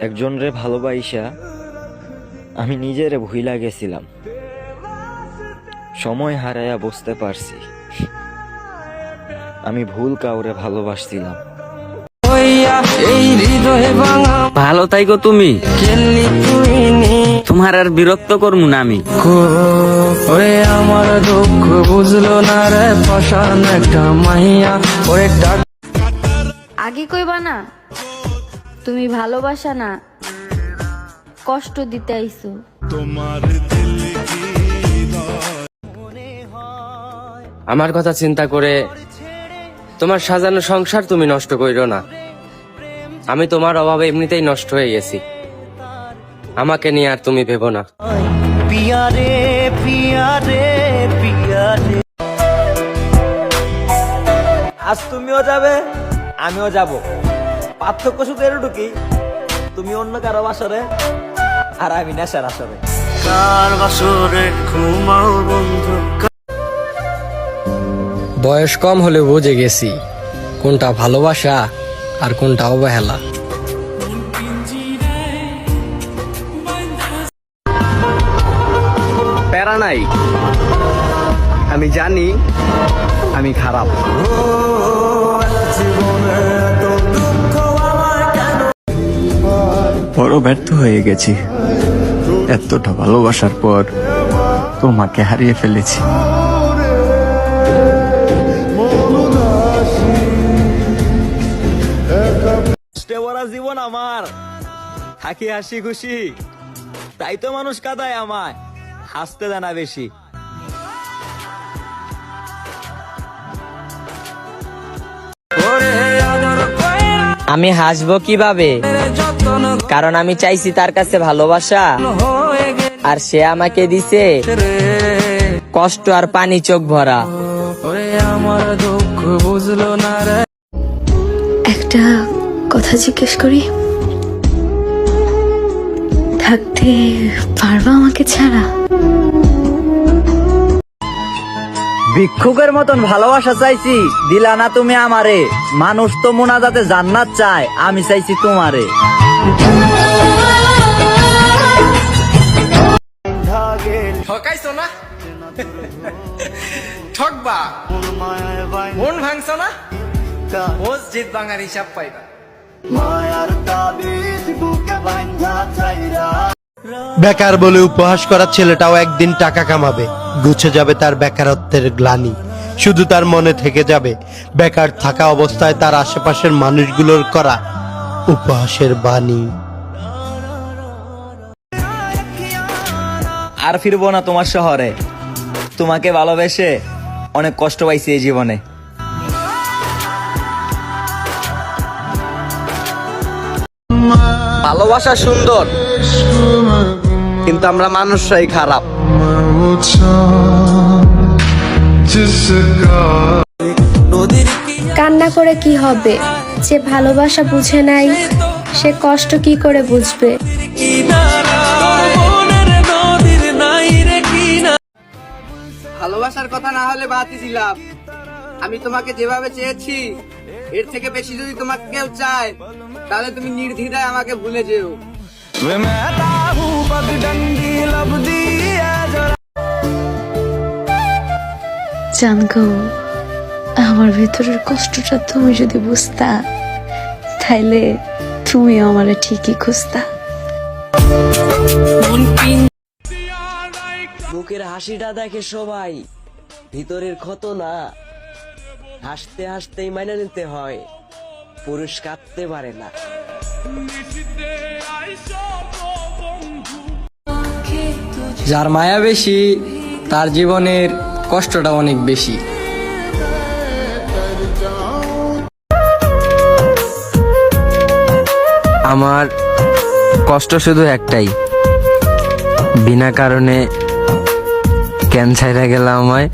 একজনরে ভালোবাইসা আমি নিজেরে ভুইলা গেছিলাম। সময় হারাইয়া বুঝতে পারছি। আমি ভুল কাউরে ভালোবাসছিলাম। ভালো তাই গো তুমি। তোমার আর বিরক্ত করব না আমি। ওরে আমার দুঃখ বুঝলো না রে পাশান একটা মাইয়া ওরে আগে কইবা না তুমি ভালোবাসা না কষ্ট দিতে আইছো। আমার কথা চিন্তা করে তোমার সাজানো সংসার তুমি নষ্ট করিও না। আমি তোমার অভাবে এমনিতেই নষ্ট হয়ে গেছি। আমাকে নিয়ে আর তুমি ভেবো না। আজ তুমিও যাবে আমিও যাব। পার্থক্য শুধু এটুকুই তুমি অন্য কারও বাসরে আর আমি নেশার আসরে। বয়স কম হলে বুঝে গেছি কোনটা ভালোবাসা আর কোনটা অবহেলা। প্যারা নাই। আমি জানি আমি খারাপ। বড় ব্যর্থ হয়ে গেছি। এতটা ভালোবাসার পর তোমাকে হারিয়ে ফেলেছি। জীবন আমার। থাকি হাসি খুশি। তাই তো মানুষ কাদায় আমায়। হাসতে জানা বেশি। আমি হাসবো কীভাবে? কারণ আমি চাইছি তার কাছে ভালোবাসা। আর সে আমাকে দিছে কষ্ট আর পানি চোখ ভরা। আমার দুঃখ বুঝলো না রে একটা কথা জিজ্ঞেস করি। থাকতে পারবা আমাকে ছাড়া? ভিক্ষুকের মতন ভালোবাসা চাইছি দিলা না তুমি আমারে। মানুষ তো মোনাজাতে জান্নাত চায় আমি চাইছি তোমারে। না? ঠকবা? মন ভাঙছো না? মসজিদ ভাঙার হিসাব পাইবা। বেকার বলে উপহাস করা ছেলেটাও একদিন টাকা কামাবে। গুছে যাবে তার বেকারত্বের গ্লানি। শুধু তার মনে থেকে যাবে। বেকার থাকা অবস্থায় তার আশেপাশের মানুষগুলোর করা উপহাসের বাণী। আর ফিরবো না তোমার শহরে। তোমাকে ভালোবেসে অনেক কষ্ট পাইছি এই জীবনে। ভালোবাসা সুন্দর কিন্তু আমরা মানুষরাই খারাপ। কান্না করে কি হবে? যে ভালোবাসা বুঝে নাই সে কষ্ট কি করে বুঝবে? ভালোবাসার কথা না হলে বাতি ছিলাম আমি তোমাকে যেভাবে চেয়েছি এর থেকে বেশি যদি তোমাকে কেউ চায় তাহলে তুমি নির্দ্বিধায় আমাকে ভুলে যেও। আমার ভিতরের কষ্টটা তুমি যদি বুঝতা, তাইলে তুমি আমারে ঠিকই খুঁজতা। বুকের হাসিটা দেখে সবাই, ভিতরের ক্ষত না। হাসতে হাসতেই মাইনে নিতে হয়, পুরুষ কাঁদতে পারে না। যার মায়া বেশি, তার জীবনের কষ্টটা অনেক বেশি। আমার কষ্ট শুধু একটাই। বিনা কারণে ক্যান্সার গেল আমায়।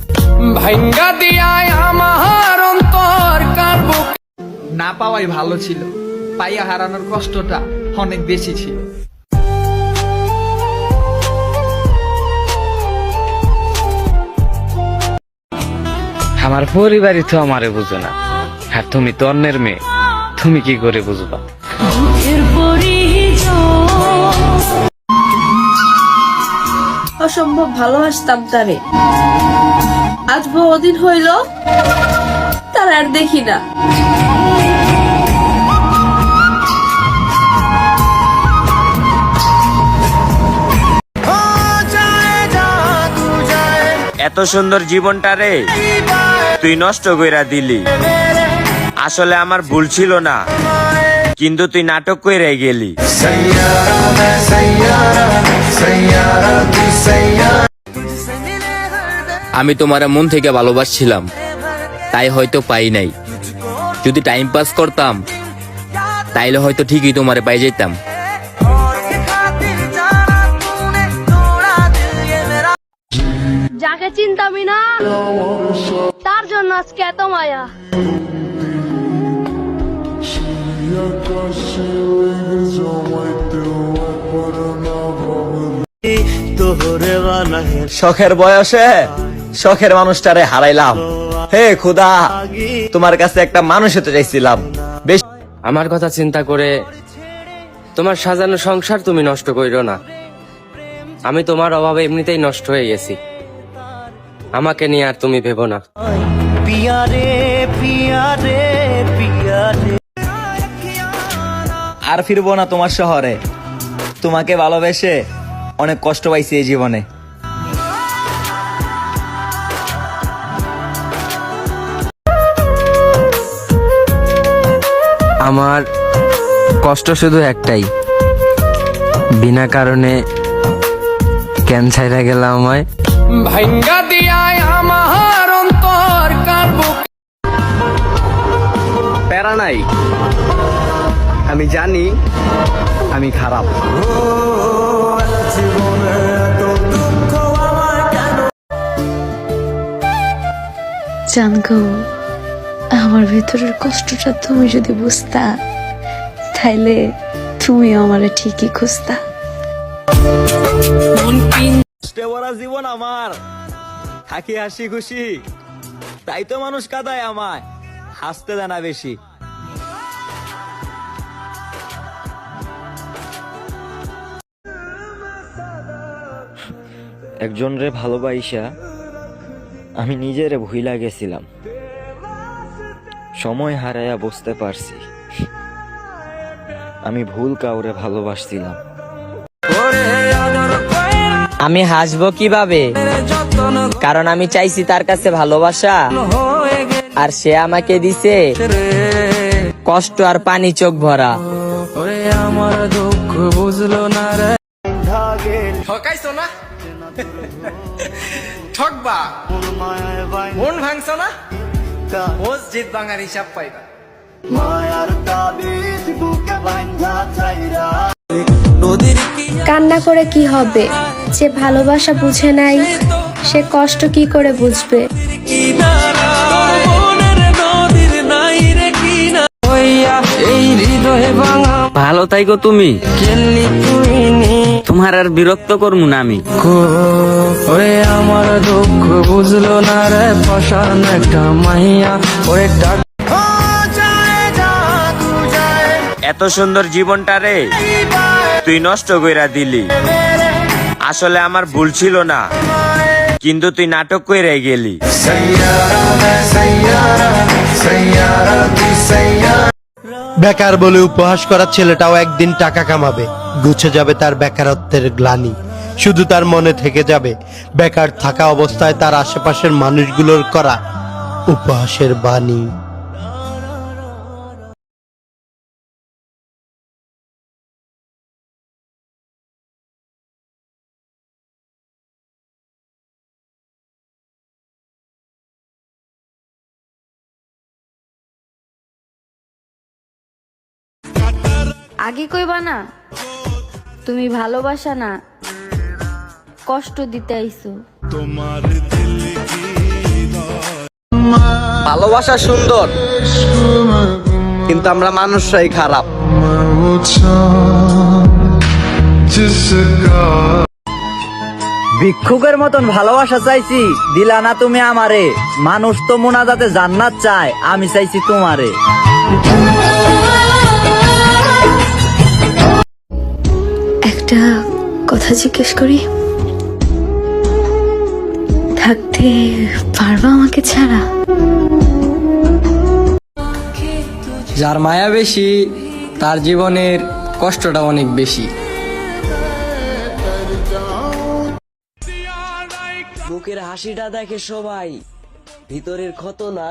ভাঙ্গা দিয়ায় আমার অন্তর কার না পাওয়াই ভালো ছিল। পাইয়া হারানোর কষ্টটা অনেক বেশি ছিল। আমার পরিবারই তো আমারে বুঝো না। আর তুমি তো অন্যের মেয়ে। তুমি কি করে বুঝবা? অসম্ভব ভালোবাসতাম তারে। আজ বহুদিন হইল তার আর দেখি না। এত সুন্দর জীবনটা রে তুই নষ্ট কইরা দিলি। আসলে আমার ভুল ছিল না। কিন্তু তুই নাটক কইরা গেলি। আমি তোমার মন থেকে ভালোবাসছিলাম তাই হয়তো পাই নাই। যদি টাইম পাস করতাম তাইলে হয়তো ঠিকই তোমারে পাই যেতাম যাকে চিন্তামি না তার জন্য আজকে এত মায়া। শখের বয়সে শখের মানুষটারে হারাইলাম। হে খুদা তোমার কাছে একটা মানুষ হতে চাইছিলাম। বেশ আমার কথা চিন্তা করে তোমার সাজানো সংসার তুমি নষ্ট কইরো না। আমি তোমার অভাবে এমনিতেই নষ্ট হয়ে গেছি। আমাকে নিয়ে আর তুমি ভেবো না। আর ফিরবো না তোমার শহরে। তোমাকে ভালোবেসে অনেক কষ্ট পাইছি এই জীবনে। আমার কষ্ট শুধু একটাই। বিনা কারণে ক্যান্সার গেল আমায়। ভাঙ্গা দিয়ায় আমার অন্তর কার বুক প্যারা নাই। আমি জানি আমি খারাপ। জানগো আমার ভিতরের কষ্টটা তুমি যদি বুঝতা তাইলে তুমি আমারে ঠিকই খুঁজতা। জীবন আমার। থাকি হাসি খুশি। তাই তো মানুষ কাদায় আমায়। হাসতে জানা বেশি। একজন রে ভালোবাইসা আমি নিজেরে ভুইলা গেছিলাম। সময় হারাইয়া বুঝতে পারছি। আমি ভুল কাউরে ভালোবাসছিলাম। আমি হাসবো কীভাবে? কারণ আমি চাইছি তার কাছে ভালোবাসা। আর সে আমাকে দিছে কষ্ট আর পানি চোখ ভরা। আমার দুঃখ বুঝলো না রে। ঠকাইছো না? ঠকবা। মন ভাঙছো না? মসজিদ ভাঙার হিসাব পাইবা। কান্না করে কি হবে? যে ভালোবাসা বুঝে নাই সে কষ্ট কি করে বুঝবে? ভালো তাইগো তুমি। তোমার আর বিরক্ত করমু না আমি। ওরে আমার দুঃখ বুঝলো না রে ফসান একটা মাইয়া ওরে এত সুন্দর জীবনটা রে তুই নষ্ট কইরা দিলি। আসলে আমার ভুল ছিল না কিন্তু তুই নাটক কইরা গেলি। বেকার বলে উপহাস করা ছেলেটাও একদিন টাকা কামাবে। গুছে যাবে তার বেকারত্বের গ্লানি। শুধু তার মনে থেকে যাবে। বেকার থাকা অবস্থায় তার আশেপাশের মানুষগুলোর করা উপহাসের বাণী। আগে কইবা না? তুমি ভালোবাসা না কষ্ট দিতে আইছো। তোমার ভালোবাসা সুন্দর কিন্তু আমরা মানুষরাই খারাপ। ভিক্ষুকের মতন ভালোবাসা চাইছি দিলা না তুমি আমারে। মানুষ তো মোনাজাতে জান্নাত চায় আমি চাইছি তোমারে। কথা জিজ্ঞেস করি। থাকতে পারবা আমাকে ছাড়া? যার মায়া বেশি তার জীবনের কষ্টটা অনেক বেশি। মুখের হাসিটা দেখে সবাই ভিতরের ক্ষত না।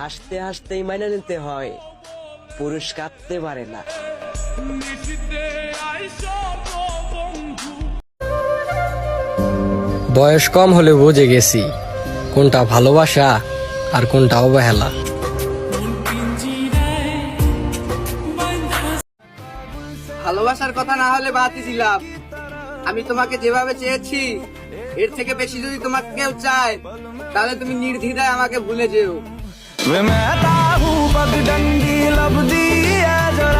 হাসতে হাসতেই মাইনে নিতে হয় পুরুষ কাঁদতে পারে না। বয়স কম হলে বুঝে গেছি কোনটা ভালোবাসা আর কোনটা অবহেলা। ভালোবাসার কথা না হলে বাতি ছিলাম আমি তোমাকে যেভাবে চেয়েছি এর থেকে বেশি যদি তোমাকে কেউ চায় তাহলে তুমি নির্দ্বিধায় আমাকে ভুলে যেও। मैं